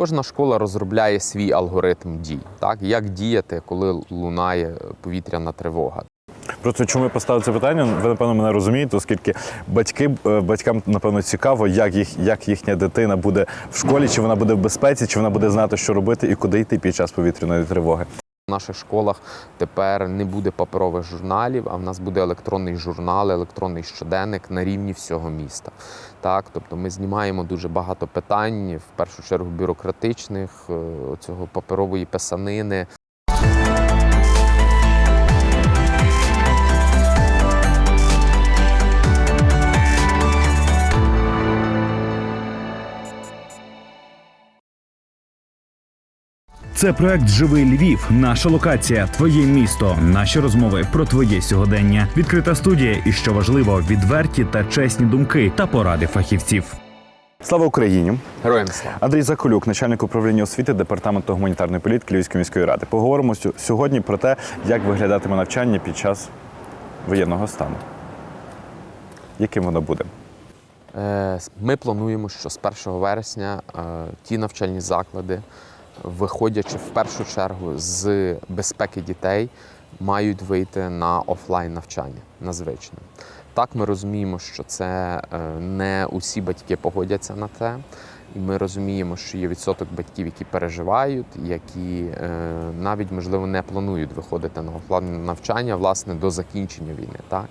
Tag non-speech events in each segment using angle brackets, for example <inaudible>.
Кожна школа розробляє свій алгоритм дій, так як діяти, коли лунає повітряна тривога. Просто чому я поставив це питання? Ви напевно мене розумієте, оскільки батьки е, батькам напевно цікаво, як їх як їхня дитина буде в школі, чи вона буде в безпеці, чи вона буде знати, що робити і куди йти під час повітряної тривоги. Наших школах тепер не буде паперових журналів, а в нас буде електронний журнал, електронний щоденник на рівні всього міста. Так, тобто ми знімаємо дуже багато питань, в першу чергу бюрократичних, е, цього паперової писанини. Це проект Живий Львів. Наша локація, твоє місто, наші розмови про твоє сьогодення. Відкрита студія і що важливо, відверті та чесні думки та поради фахівців. Слава Україні! Героям слава! Андрій Заколюк, начальник управління освіти департаменту гуманітарної політики Львівської міської ради. Поговоримо сьогодні про те, як виглядатиме навчання під час воєнного стану. Яким воно буде? Е, Ми плануємо, що з 1 вересня е, ті навчальні заклади, виходячи в першу чергу з безпеки дітей, мають вийти на офлайн навчання на звичне. Так, ми розуміємо, що це е, не усі батьки погодяться на це. І ми розуміємо, що є відсоток батьків, які переживають, які е, навіть можливо не планують виходити на офлайн навчання власне до закінчення війни. Так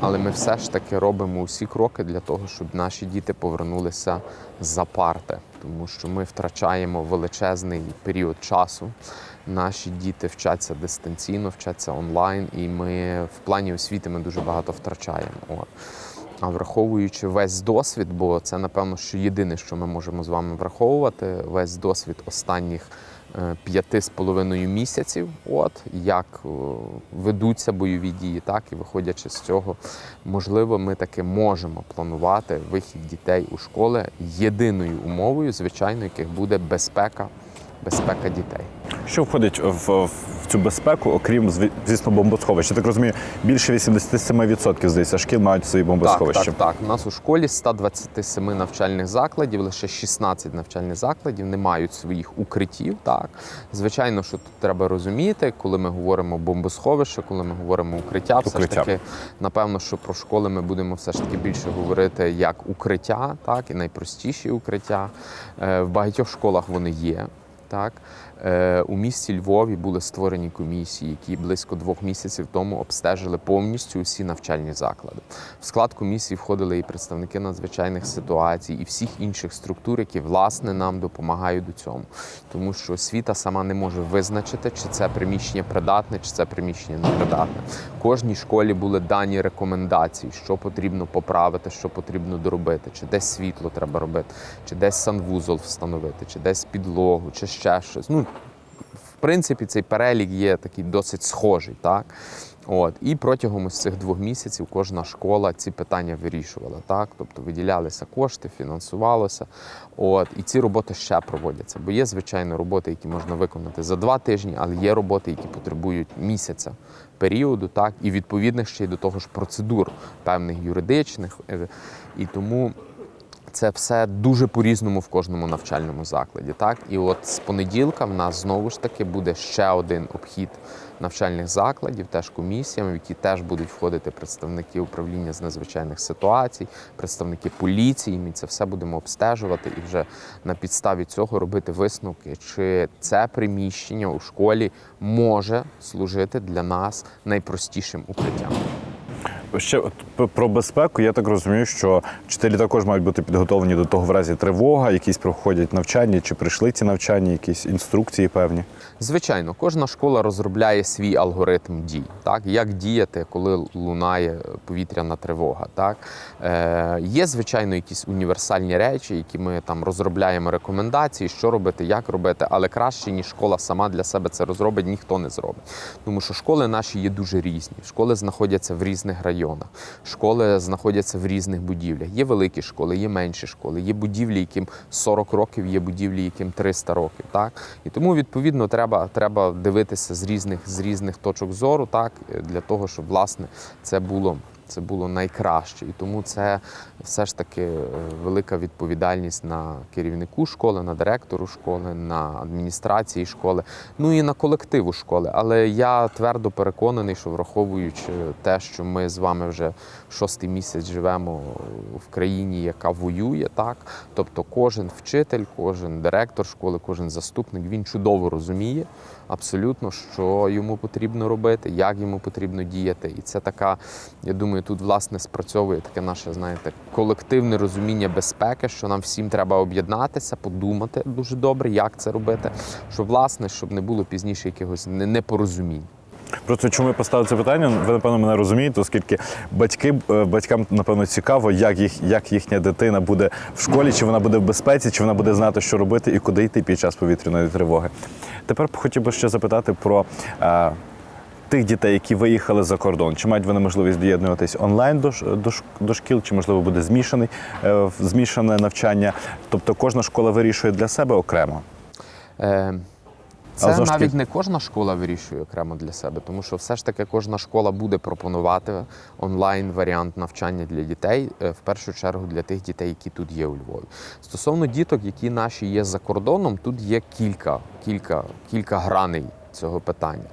але ми все ж таки робимо усі кроки для того, щоб наші діти повернулися за парти, тому що ми втрачаємо величезний період часу. Наші діти вчаться дистанційно, вчаться онлайн, і ми в плані освіти ми дуже багато втрачаємо. От. А враховуючи весь досвід, бо це напевно, що єдине, що ми можемо з вами враховувати, весь досвід останніх е, п'яти з половиною місяців, от як е, ведуться бойові дії, так і виходячи з цього, можливо, ми таки можемо планувати вихід дітей у школи єдиною умовою, звичайно, яких буде безпека, безпека дітей. Що входить в, в цю безпеку, окрім зві- звісно, бомбосховища? Так розумію, більше 87% здається шкіл мають свої бомбосховища. Так, так, так. У нас у школі 127 навчальних закладів, лише 16 навчальних закладів не мають своїх укриттів. Так, звичайно, що тут треба розуміти, коли ми говоримо бомбосховище, коли ми говоримо укриття, все Укриття. ж таки, напевно, що про школи ми будемо все ж таки більше говорити як укриття, так і найпростіші укриття. Е, В багатьох школах вони є. Так, у місті Львові були створені комісії, які близько двох місяців тому обстежили повністю усі навчальні заклади. В склад комісії входили і представники надзвичайних ситуацій, і всіх інших структур, які власне нам допомагають до цьому. Тому що освіта сама не може визначити, чи це приміщення придатне, чи це приміщення непридатне. Кожній школі були дані рекомендації, що потрібно поправити, що потрібно доробити, чи десь світло треба робити, чи десь санвузол встановити, чи десь підлогу, чи ще щось. Ну, принципі, цей перелік є такий досить схожий, так? От. І протягом ось цих двох місяців кожна школа ці питання вирішувала. Так? Тобто виділялися кошти, фінансувалося. От. І ці роботи ще проводяться. Бо є, звичайно, роботи, які можна виконати за два тижні, але є роботи, які потребують місяця періоду, так? і відповідних ще й до того ж процедур певних юридичних. Е, І тому це все дуже по-різному в кожному навчальному закладі. Так? І от з понеділка в нас знову ж таки буде ще один обхід навчальних закладів, теж комісіями, в які теж будуть входити представники управління з надзвичайних ситуацій, представники поліції. Ми це все будемо обстежувати і вже на підставі цього робити висновки, чи це приміщення у школі може служити для нас найпростішим укриттям. Ще про безпеку. Я так розумію, що вчителі також мають бути підготовлені до того в разі тривога, якісь проходять навчання, чи прийшли ці навчання, якісь інструкції певні. Звичайно, кожна школа розробляє свій алгоритм дій, так як діяти, коли лунає повітряна тривога. Так е, є звичайно якісь універсальні речі, які ми там розробляємо рекомендації, що робити, як робити, але краще ніж школа сама для себе це розробить, ніхто не зробить. Тому що школи наші є дуже різні. Школи знаходяться в різних районах, школи знаходяться в різних будівлях. Є великі школи, є менші школи, є будівлі, яким 40 років, є будівлі, яким 300 років. Так і тому відповідно треба, треба дивитися з різних з різних точок зору, так для того, щоб власне це було це було найкраще. І тому це все ж таки е, велика відповідальність на керівнику школи, на директору школи, на адміністрації школи, ну і на колективу школи. Але я твердо переконаний, що враховуючи те, що ми з вами вже шостий місяць живемо в країні, яка воює, так тобто кожен вчитель, кожен директор школи, кожен заступник він чудово розуміє абсолютно, що йому потрібно робити, як йому потрібно діяти. І це така, я думаю, тут власне спрацьовує таке наше, знаєте, колективне розуміння безпеки, що нам всім треба об'єднатися, подумати дуже добре, як це робити, щоб власне, щоб не було пізніше якихось не- непорозумінь. Просто чому я поставив це питання? Ви напевно мене розумієте, оскільки батьки е, батькам напевно цікаво, як їх як їхня дитина буде в школі, чи вона буде в безпеці, чи вона буде знати, що робити і куди йти під час повітряної тривоги. Тепер хотів би ще запитати про. е, Тих дітей, які виїхали за кордон, чи мають вони можливість доєднуватись онлайн до, до, до шкіл, чи можливо буде змішаний е, змішане навчання? Тобто кожна школа вирішує для себе окремо. Е, Це таки- навіть не кожна школа вирішує окремо для себе, тому що все ж таки кожна школа буде пропонувати онлайн варіант навчання для дітей, е, в першу чергу для тих дітей, які тут є у Львові. Стосовно діток, які наші є за кордоном, тут є кілька, кілька, кілька граней цього питання.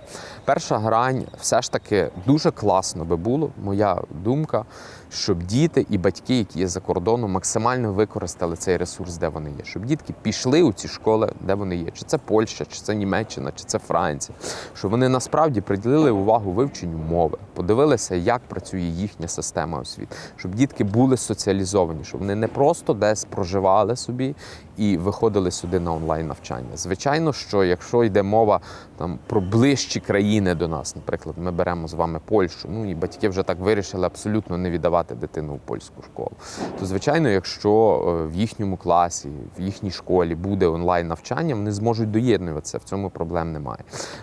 Перша грань все ж таки дуже класно би було, моя думка, щоб діти і батьки, які є за кордоном, максимально використали цей ресурс, де вони є. Щоб дітки пішли у ці школи, де вони є. Чи це Польща, чи це Німеччина, чи це Франція. Щоб вони насправді приділили увагу вивченню мови, подивилися, як працює їхня система освіти, щоб дітки були соціалізовані, щоб вони не просто десь проживали собі і виходили сюди на онлайн навчання. Звичайно, що якщо йде мова там про ближчі країни до нас, наприклад, ми беремо з вами Польщу, ну і батьки вже так вирішили абсолютно не віддавати дитину в польську школу. То звичайно, якщо е, в їхньому класі, в їхній школі буде онлайн навчання, вони зможуть доєднуватися. В цьому проблем немає.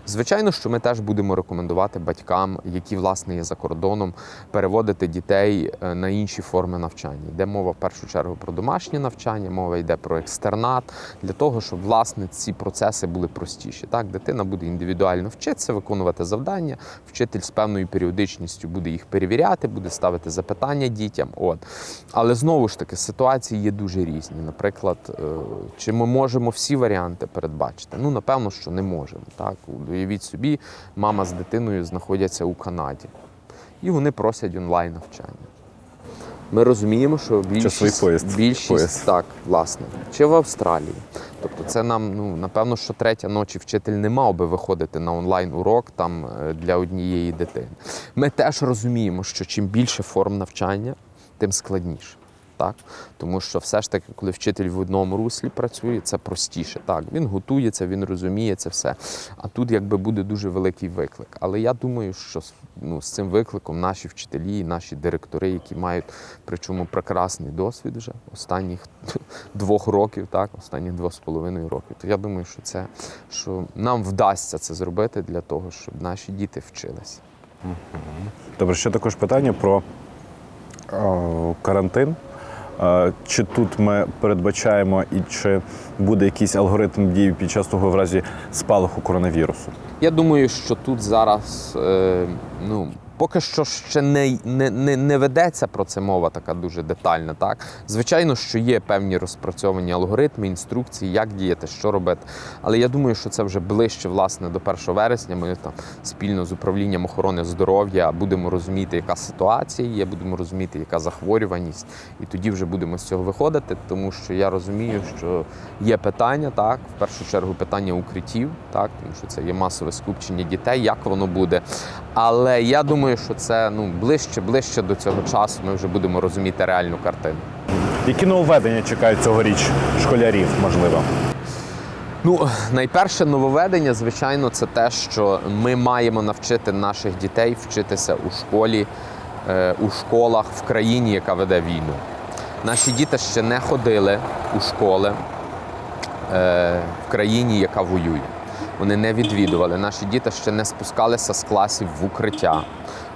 Звичайно, що ми теж будемо рекомендувати батькам, які власне є за кордоном, переводити дітей е, на інші форми навчання. Йде мова в першу чергу про домашнє навчання, мова йде про екстернат для того, щоб власне ці процеси були простіші. Так, дитина буде індивідуально вчитися, виконувати завдання. Вчитель з певною періодичністю буде їх перевіряти, буде ставити запитання дітям. От але знову ж таки ситуації є дуже різні. Наприклад, е, чи ми можемо всі варіанти передбачити? Ну напевно, що не можемо. Так, уявіть собі, мама з дитиною знаходяться у Канаді, і вони просять онлайн навчання. Ми розуміємо, що більшість, Часовий поїзд. більшість Поїзд. так, власне, чи в Австралії. Тобто, це нам ну напевно, що третя ночі вчитель не мав би виходити на онлайн урок там е, для однієї дитини. Ми теж розуміємо, що чим більше форм навчання, тим складніше. Так, тому що все ж таки, коли вчитель в одному руслі працює, це простіше. Так, він готується, він розуміє це все. А тут якби буде дуже великий виклик. Але я думаю, що ну, з цим викликом наші вчителі, наші директори, які мають причому прекрасний досвід вже останніх <laughs> двох років, так, останніх двох з половиною років, то я думаю, що це що нам вдасться це зробити для того, щоб наші діти вчилися. Добре, ще також питання про о, карантин. Чи тут ми передбачаємо і чи буде якийсь алгоритм дії під час того в разі спалаху коронавірусу? Я думаю, що тут зараз е, ну. Поки що ще не, не, не, не ведеться про це мова така дуже детальна. Так звичайно, що є певні розпрацьовані алгоритми, інструкції, як діяти, що робити. Але я думаю, що це вже ближче власне до 1 вересня. Ми там спільно з управлінням охорони здоров'я будемо розуміти, яка ситуація є, будемо розуміти, яка захворюваність, і тоді вже будемо з цього виходити. Тому що я розумію, що є питання, так в першу чергу питання укриттів, так тому що це є масове скупчення дітей, як воно буде. Але я думаю, що це ну ближче, ближче до цього часу. Ми вже будемо розуміти реальну картину. Які нововведення чекають цьогоріч школярів, можливо? Ну, найперше нововведення, звичайно, це те, що ми маємо навчити наших дітей вчитися у школі, е, у школах в країні, яка веде війну. Наші діти ще не ходили у школи е, в країні, яка воює. Вони не відвідували. Наші діти ще не спускалися з класів в укриття.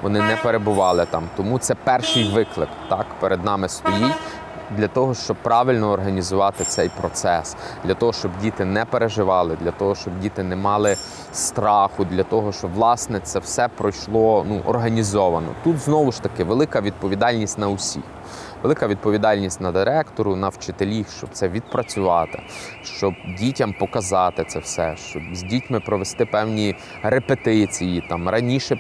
Вони не перебували там. Тому це перший виклик. Так перед нами стоїть для того, щоб правильно організувати цей процес, для того, щоб діти не переживали, для того, щоб діти не мали страху, для того, щоб власне це все пройшло ну, організовано. Тут знову ж таки велика відповідальність на усіх. Велика відповідальність на директору, на вчителів, щоб це відпрацювати, щоб дітям показати це все, щоб з дітьми провести певні репетиції, там раніше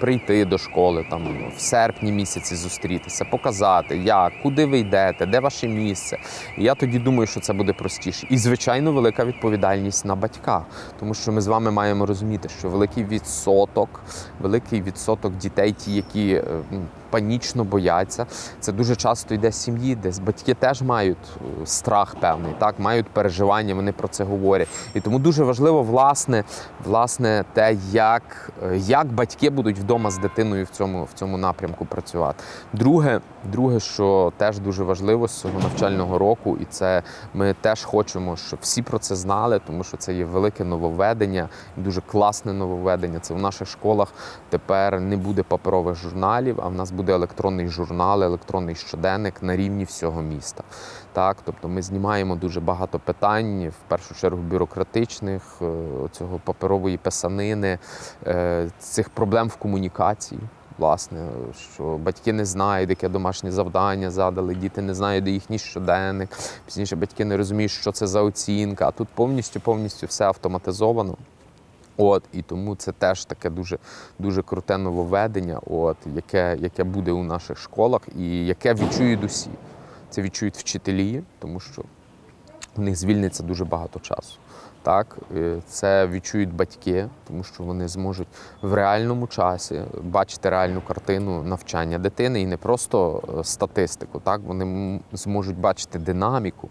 прийти до школи, там в серпні місяці зустрітися, показати, як, куди ви йдете, де ваше місце. Я тоді думаю, що це буде простіше. І звичайно, велика відповідальність на батьках, тому що ми з вами маємо розуміти, що великий відсоток, великий відсоток дітей, ті, які е, панічно бояться. Це дуже часто йде з сім'ї, десь батьки теж мають е, страх певний, так мають переживання, вони про це говорять. І тому дуже важливо, власне, власне, те, як, е, як батьки будуть вдома з дитиною в цьому, в цьому напрямку працювати. Друге, друге, що теж дуже важливо з цього навчального року, і це ми теж хочемо, щоб всі про це знали, тому що це є велике нововведення, дуже класне нововведення. Це в наших школах тепер не буде паперових журналів, а в нас буде електронний журнал, електронний щоденник на рівні всього міста. Так, тобто ми знімаємо дуже багато питань, в першу чергу бюрократичних, е, цього паперової писанини, е, цих проблем в комунікації. Власне, що батьки не знають, яке домашнє завдання задали, діти не знають, де їхній щоденник. Пізніше батьки не розуміють, що це за оцінка. А тут повністю повністю все автоматизовано. От і тому це теж таке дуже дуже круте нововведення, от яке, яке буде у наших школах, і яке відчують усі. Це відчують вчителі, тому що в них звільниться дуже багато часу. Так, е, це відчують батьки, тому що вони зможуть в реальному часі бачити реальну картину навчання дитини і не просто е, статистику. Так, вони зможуть бачити динаміку.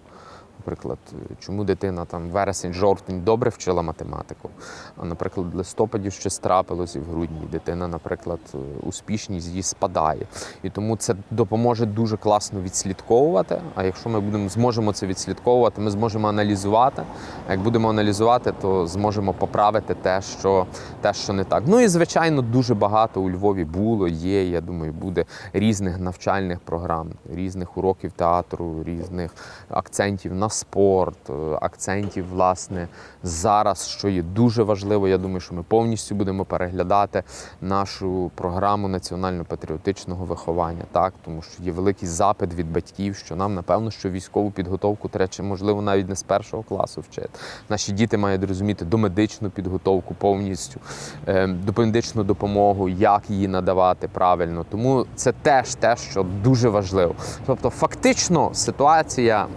Наприклад, чому дитина там вересень, жовтень добре вчила математику, а наприклад, в листопаді щось трапилось і в грудні. Дитина, наприклад, е, успішність її спадає. І тому це допоможе дуже класно відслідковувати. А якщо ми будемо зможемо це відслідковувати, ми зможемо аналізувати. А як будемо аналізувати, то зможемо поправити те, що те, що не так. Ну і звичайно, дуже багато у Львові було, є. Я думаю, буде різних навчальних програм, різних уроків театру, різних акцентів на спорт, е, акцентів, власне, зараз, що є дуже важливо. Я думаю, що ми повністю будемо переглядати нашу програму національно-патріотичного виховання, так тому що є великий запит від батьків, що нам напевно, що військову підготовку треба, можливо, навіть не з першого класу вчити. Наші діти мають розуміти домедичну підготовку повністю, е, домедичну допомогу, як її надавати правильно. Тому це теж те, що дуже важливо. Тобто, фактично, ситуація.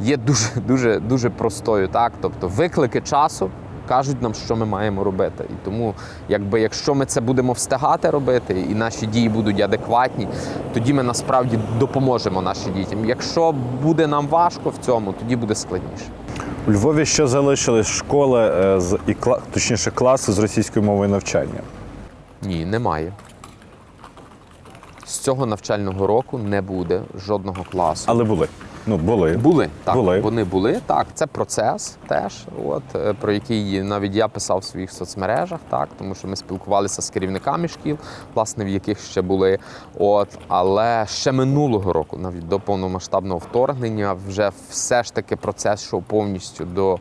Є дуже дуже дуже простою, так тобто виклики часу кажуть нам, що ми маємо робити. І тому, якби якщо ми це будемо встигати робити, і наші дії будуть адекватні, тоді ми насправді допоможемо нашим дітям. Якщо буде нам важко в цьому, тоді буде складніше. У Львові ще залишились школи е, з і точніше класи з російською мовою навчання. Ні, немає. З цього навчального року не буде жодного класу. Але були. Ну, були. Були так, Були. вони були. Так, це процес теж, от е, про який навіть я писав в своїх соцмережах, так тому що ми спілкувалися з керівниками шкіл, власне, в яких ще були. От, але ще минулого року, навіть до повномасштабного вторгнення, вже все ж таки процес йшов повністю до.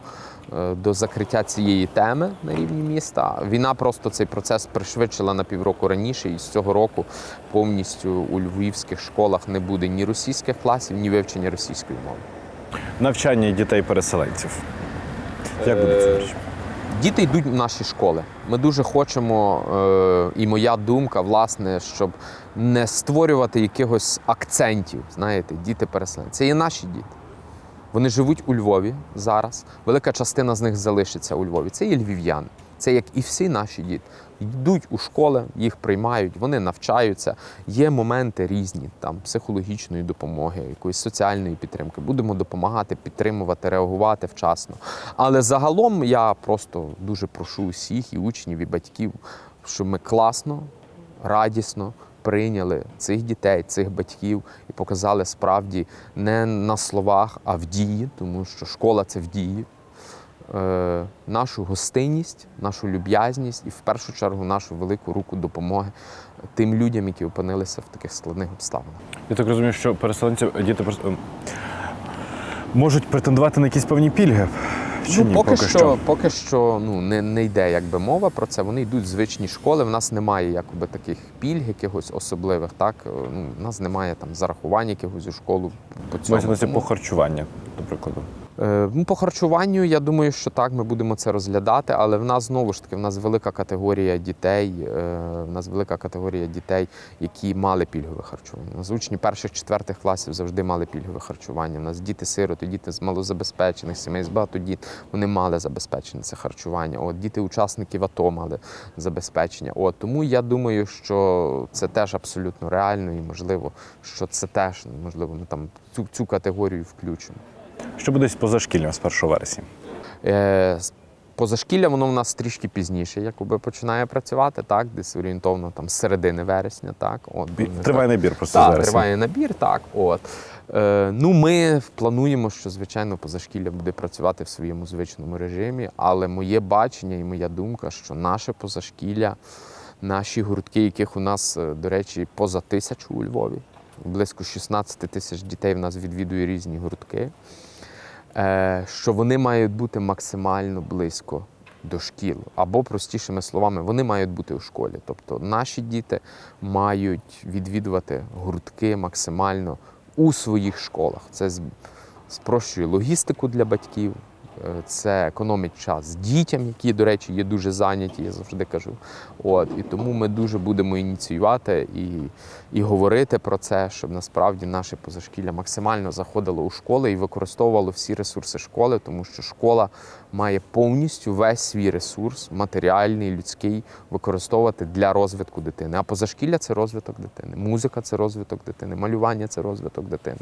Е, До закриття цієї теми на рівні міста війна просто цей процес пришвидшила на півроку раніше, і з цього року повністю у львівських школах не буде ні російських класів, ні вивчення російської мови. Навчання дітей-переселенців. Як буде це? річ? Діти йдуть в наші школи. Ми дуже хочемо, е, і моя думка, власне, щоб не створювати якихось акцентів. Знаєте, діти переселенці. Це є наші діти. Вони живуть у Львові зараз. Велика частина з них залишиться у Львові. Це є львів'яни. Це як і всі наші діти. Йдуть у школи, їх приймають, вони навчаються. Є моменти різні, там психологічної допомоги, якоїсь соціальної підтримки. Будемо допомагати, підтримувати, реагувати вчасно. Але загалом я просто дуже прошу усіх і учнів, і батьків, щоб ми класно, радісно прийняли цих дітей, цих батьків і показали справді не на словах, а в дії, тому що школа це в дії. е, нашу гостинність, нашу люб'язність і в першу чергу нашу велику руку допомоги тим людям, які опинилися в таких складних обставинах. Я так розумію, що переселенці діти просто, ем, можуть претендувати на якісь певні пільги. Чи ну, ні, поки, що, поки що ну, не, не йде якби мова про це. Вони йдуть в звичні школи. В нас немає якби таких пільг, якихось особливих. Так Е, ну, в нас немає там зарахувань якихось у школу по цьому. Мається ну, по харчування, до прикладу. Е, Ну, по харчуванню, я думаю, що так, ми будемо це розглядати, але в нас знову ж таки в нас велика категорія дітей. е, В нас велика категорія дітей, які мали пільгове харчування. У нас учні перших четвертих класів завжди мали пільгове харчування. У нас діти сироти, діти з малозабезпечених сімей, з багатодіт, вони мали забезпечене це харчування. От діти учасників АТО мали забезпечення. От тому я думаю, що це теж абсолютно реально і можливо, що це теж можливо ми там цю, цю категорію включимо. Що буде з позашкіллям з 1 вересня? Е, Позашкілля воно в нас трішки пізніше, якоби починає працювати, так, десь орієнтовно там з середини вересня. Так, от, Бі- Триває набір просто так, зараз. триває набір, так. От. Е, ну, ми плануємо, що звичайно позашкілля буде працювати в своєму звичному режимі, але моє бачення і моя думка, що наше позашкілля, наші гуртки, яких у нас, е, до речі, поза тисячу у Львові, близько 16 тисяч дітей в нас відвідує різні гуртки що вони мають бути максимально близько до шкіл. Або, простішими словами, вони мають бути у школі. Тобто наші діти мають відвідувати гуртки максимально у своїх школах. Це спрощує логістику для батьків. Е, Це економить час дітям, які, до речі, є дуже зайняті, я завжди кажу. От, і тому ми дуже будемо ініціювати і, і говорити про це, щоб насправді наше позашкілля максимально заходило у школи і використовувало всі ресурси школи, тому що школа має повністю весь свій ресурс, матеріальний, людський, використовувати для розвитку дитини. А позашкілля це розвиток дитини, музика це розвиток дитини, малювання це розвиток дитини.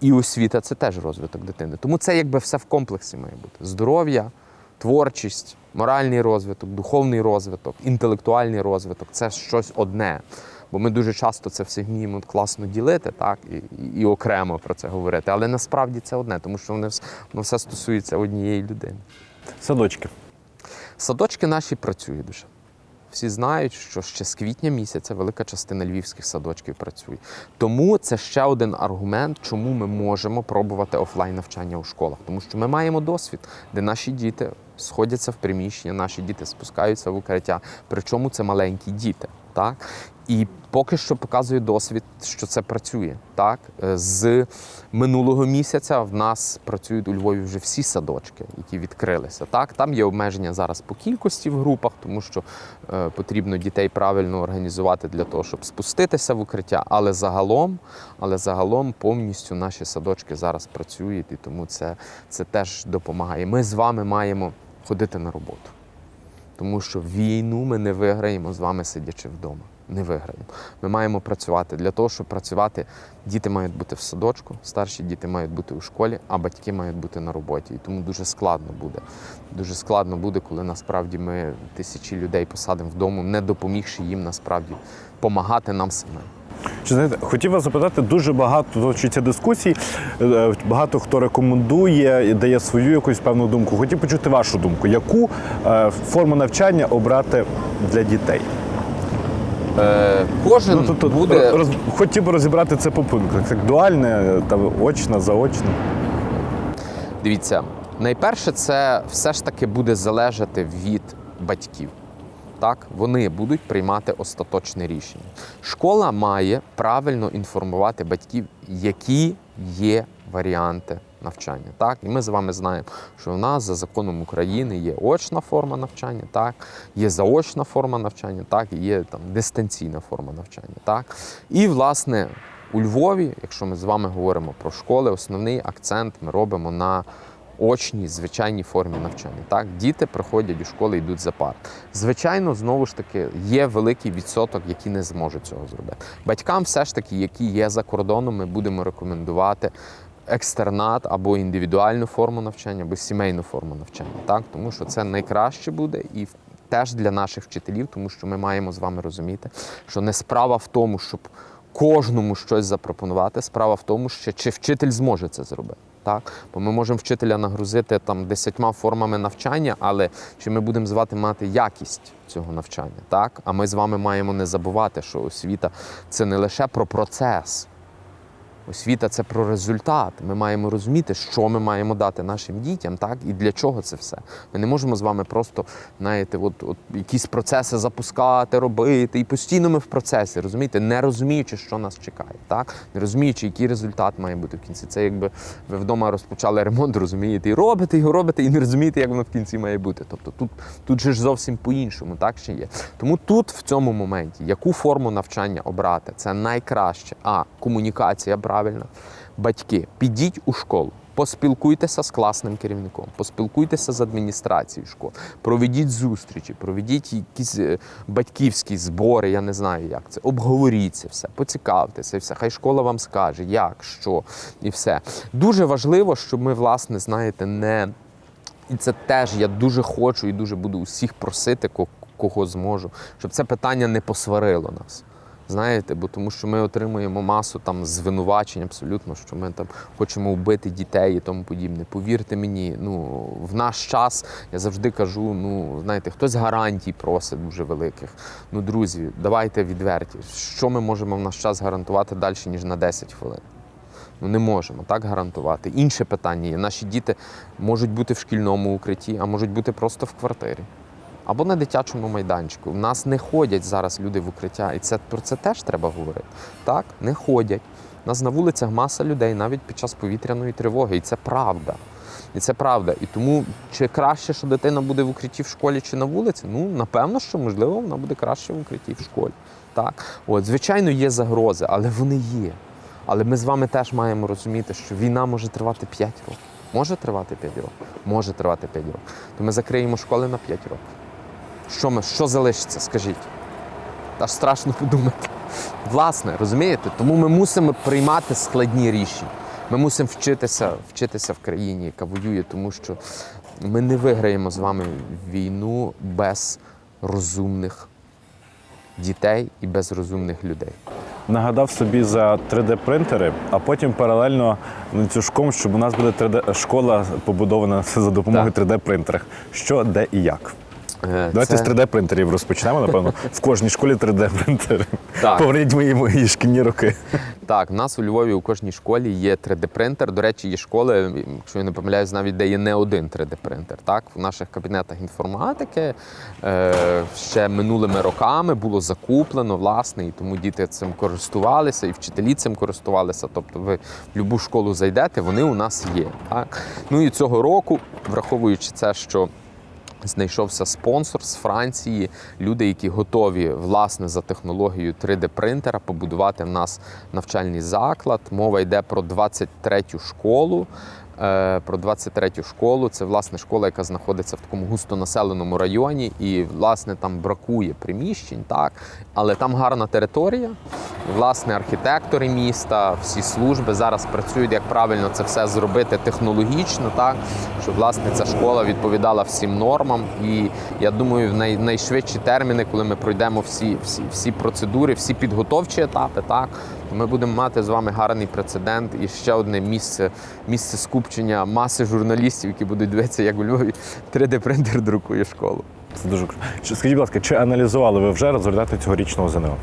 І освіта це теж розвиток дитини. Тому це якби все в комплексі має бути: здоров'я, творчість, моральний розвиток, духовний розвиток, інтелектуальний розвиток це щось одне. Бо ми дуже часто це все вміємо класно ділити, так і, і, і окремо про це говорити. Але насправді це одне, тому що воно, вс- воно все стосується однієї людини. Садочки. Садочки наші працюють дуже. Всі знають, що ще з квітня місяця велика частина львівських садочків працює. Тому це ще один аргумент, чому ми можемо пробувати офлайн навчання у школах. Тому що ми маємо досвід, де наші діти сходяться в приміщення, наші діти спускаються в укриття. Причому це маленькі діти. Так? І поки що показує досвід, що це працює. Так? Е, З минулого місяця в нас працюють у Львові вже всі садочки, які відкрилися. Так? Там є обмеження зараз по кількості в групах, тому що е, потрібно дітей правильно організувати для того, щоб спуститися в укриття. Але загалом, але загалом повністю наші садочки зараз працюють, і тому це, це теж допомагає. Ми з вами маємо ходити на роботу. Тому що війну ми не виграємо з вами сидячи вдома. Не виграємо. Ми маємо працювати. Для того, щоб працювати, діти мають бути в садочку, старші діти мають бути у школі, а батьки мають бути на роботі. І тому дуже складно буде. Дуже складно буде, коли насправді ми тисячі людей посадимо вдома, не допомігши їм насправді допомагати нам самим. Чи знаєте, хотів вас запитати, дуже багато точиться дискусій, е, багато хто рекомендує і дає свою якусь певну думку. Хотів почути вашу думку. Яку е, форму навчання обрати для дітей? Е, кожен Ну, тобто, буде роз, хотів би розібрати це по пунктах. Так, дуальне, та очне, заочне. Дивіться, найперше, це все ж таки буде залежати від батьків. Так, вони будуть приймати остаточне рішення. Школа має правильно інформувати батьків, які є варіанти навчання. Так, і ми з вами знаємо, що в нас за законом України є очна форма навчання, так, є заочна форма навчання, так, і є там дистанційна форма навчання. Так. І власне у Львові, якщо ми з вами говоримо про школи, основний акцент ми робимо на очній звичайній формі навчання. Так, діти приходять у школи, йдуть за пар. Звичайно, знову ж таки, є великий відсоток, які не зможуть цього зробити. Батькам, все ж таки, які є за кордоном, ми будемо рекомендувати. Екстернат або індивідуальну форму навчання, або сімейну форму навчання, так тому що це найкраще буде і теж для наших вчителів, тому що ми маємо з вами розуміти, що не справа в тому, щоб кожному щось запропонувати. Справа в тому, що чи вчитель зможе це зробити. Так? Бо ми можемо вчителя нагрузити там десятьма формами навчання, але чи ми будемо звати мати якість цього навчання? Так? А ми з вами маємо не забувати, що освіта це не лише про процес. Освіта це про результат. Ми маємо розуміти, що ми маємо дати нашим дітям, так і для чого це все. Ми не можемо з вами просто, знаєте, от, от якісь процеси запускати, робити. І постійно ми в процесі, розумієте, не розуміючи, що нас чекає, так не розуміючи, який результат має бути в кінці. Це якби ви вдома розпочали ремонт, розумієте, і робите його робите, і не розумієте, як воно в кінці має бути. Тобто тут, тут же ж зовсім по-іншому, так ще є. Тому тут, в цьому моменті, яку форму навчання обрати, це найкраще. А комунікація правильна. Батьки, підіть у школу. Поспілкуйтеся з класним керівником, поспілкуйтеся з адміністрацією школи, проведіть зустрічі, проведіть якісь е, батьківські збори, я не знаю, як це. Обговоріть це все, поцікавтеся, все. Хай школа вам скаже, як, що і все. Дуже важливо, щоб ми, власне, знаєте, не і це теж я дуже хочу і дуже буду усіх просити, кого зможу, щоб це питання не посварило нас. Знаєте, бо тому що ми отримуємо масу там звинувачень абсолютно, що ми там хочемо вбити дітей і тому подібне. Повірте мені, ну в наш час я завжди кажу: ну знаєте, хтось гарантій просить дуже великих. Ну, друзі, давайте відверті. Що ми можемо в наш час гарантувати далі, ніж на 10 хвилин? Ну не можемо так гарантувати. Інше питання є. Наші діти можуть бути в шкільному укритті, а можуть бути просто в квартирі. Або на дитячому майданчику. У нас не ходять зараз люди в укриття, і це про це теж треба говорити. Так, не ходять. У нас на вулицях маса людей навіть під час повітряної тривоги, і це правда. І це правда. І тому чи краще, що дитина буде в укритті в школі чи на вулиці? Ну, напевно, що можливо вона буде краще в укритті в школі. Так, от, звичайно, є загрози, але вони є. Але ми з вами теж маємо розуміти, що війна може тривати 5 років. Може тривати 5 років? Може тривати 5 років. То ми закриємо школи на 5 років. Що ми, що залишиться, скажіть? Аж страшно подумати. Власне, розумієте? Тому ми мусимо приймати складні рішення. Ми мусимо вчитися, вчитися в країні, яка воює, тому що ми не виграємо з вами війну без розумних дітей і без розумних людей. Нагадав собі за 3D-принтери, а потім паралельно ланцюжком, щоб у нас буде 3D школа побудована <laughs> за допомогою 3D-принтерів. Що, де і як. Е, Давайте це- з 3D-принтерів розпочнемо, напевно. В кожній школі 3D-принтери. Так. Поверніть мої мої шкільні роки. Так, в нас у Львові у кожній школі є 3D-принтер. До речі, є школи, якщо я не помиляюсь, навіть де є не один 3D-принтер. Так, в наших кабінетах інформатики е, ще минулими роками було закуплено, власне, і тому діти цим користувалися, і вчителі цим користувалися. Тобто, ви в будь-яку школу зайдете, вони у нас є. Так? Ну і цього року, враховуючи це, що Знайшовся спонсор з Франції, люди, які готові власне за технологією 3D-принтера побудувати в нас навчальний заклад. Мова йде про 23-ю школу. Е, Про 23-ю школу. Це власне школа, яка знаходиться в такому густонаселеному районі, і власне там бракує приміщень, так, але там гарна територія. Власне, архітектори міста, всі служби зараз працюють, як правильно це все зробити технологічно, так щоб власне ця школа відповідала всім нормам. І я думаю, в най, найшвидші терміни, коли ми пройдемо всі, всі, всі процедури, всі підготовчі етапи, так то ми будемо мати з вами гарний прецедент і ще одне місце, місце скупчення маси журналістів, які будуть дивитися, як у Львові 3D-принтер друкує школу. Це дуже круто. Скажіть, будь ласка, чи аналізували ви вже результати цьогорічного ЗНО?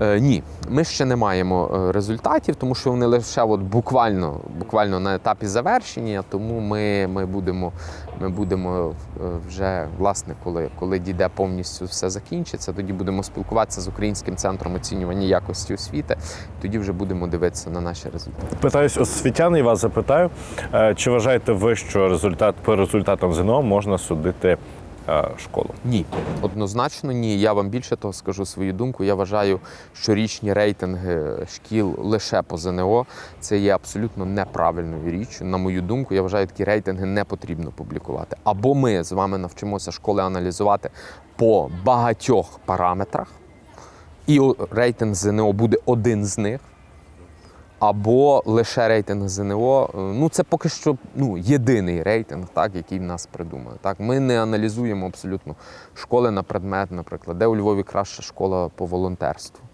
Е, ні, ми ще не маємо е, результатів, тому що вони лише от буквально, буквально на етапі завершення. Тому ми, ми будемо, ми будемо е, вже власне, коли, коли дійде повністю все закінчиться, тоді будемо спілкуватися з Українським центром оцінювання якості освіти. Тоді вже будемо дивитися на наші результати. Питаюсь освітян і вас запитаю, чи вважаєте ви, що результат по результатам ЗНО можна судити школу? Ні, однозначно ні. Я вам більше того скажу свою думку. Я вважаю, що річні рейтинги шкіл лише по ЗНО це є абсолютно неправильною річчю. На мою думку, я вважаю, такі рейтинги не потрібно публікувати. Або ми з вами навчимося школи аналізувати по багатьох параметрах, і рейтинг ЗНО буде один з них. Або лише рейтинг ЗНО. Е, Ну це поки що ну, єдиний рейтинг, так, який в нас придумали. Так, ми не аналізуємо абсолютно школи на предмет, наприклад, де у Львові краща школа по волонтерству.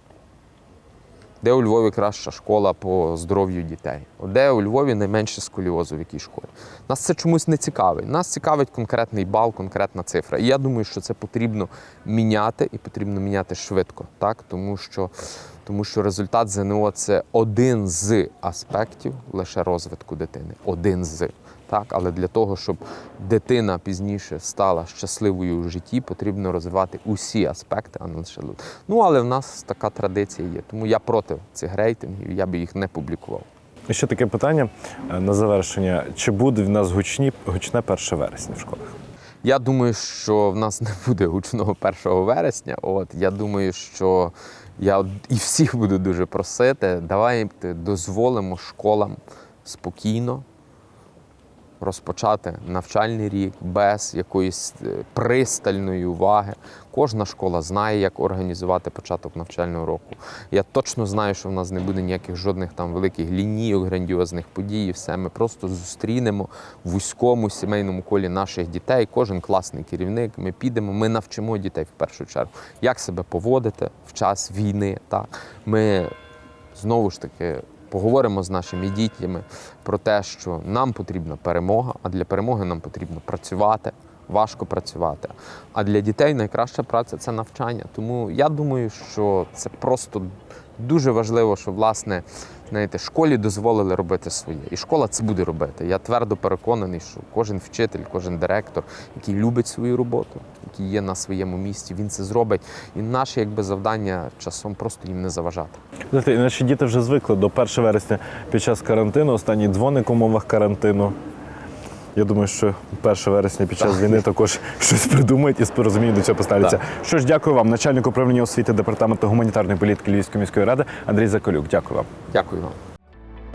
Де у Львові краща школа по здоров'ю дітей? Де у Львові найменше сколіозу в якій школі? Нас це чомусь не цікавить. Нас цікавить конкретний бал, конкретна цифра. І я думаю, що це потрібно міняти і потрібно міняти швидко, так? Тому що, тому що результат ЗНО це один з аспектів лише розвитку дитини. Один з. Так, але для того, щоб дитина пізніше стала щасливою у житті, потрібно розвивати усі аспекти, а не лише ну але в нас така традиція є. Тому я проти цих рейтингів, я би їх не публікував. І ще таке питання е, на завершення: чи буде в нас гучні гучне 1 вересня в школах? Я думаю, що в нас не буде гучного 1 вересня. От я думаю, що я і всіх буду дуже просити. Давайте дозволимо школам спокійно розпочати навчальний рік без якоїсь е, пристальної уваги. Кожна школа знає, як організувати початок навчального року. Я точно знаю, що в нас не буде ніяких жодних там великих лінійок, грандіозних подій. і Все ми просто зустрінемо в вузькому сімейному колі наших дітей. Кожен класний керівник. Ми підемо, ми навчимо дітей в першу чергу, як себе поводити в час війни. Так ми знову ж таки поговоримо з нашими дітьми про те, що нам потрібна перемога, а для перемоги нам потрібно працювати, важко працювати. А для дітей найкраща праця це навчання. Тому я думаю, що це просто дуже важливо, що власне. Знаєте, школі дозволили робити своє, і школа це буде робити. Я твердо переконаний, що кожен вчитель, кожен директор, який любить свою роботу, який є на своєму місці, він це зробить. І наше якби завдання часом просто їм не заважати. Знаєте, наші діти вже звикли до 1 вересня під час карантину, останній дзвоник в умовах карантину. Я думаю, що 1 вересня під час війни також <laughs> щось придумають і з порозумінням до цього поставляться. Що ж, дякую вам, начальник управління освіти департаменту гуманітарної політики Львівської міської ради Андрій Заколюк. Дякую вам. Дякую вам.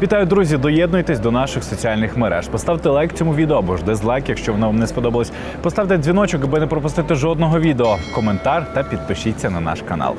Вітаю, друзі! Доєднуйтесь до наших соціальних мереж. Поставте лайк цьому відео або ж дизлайк, якщо воно вам не сподобалось. Поставте дзвіночок, аби не пропустити жодного відео, коментар та підпишіться на наш канал.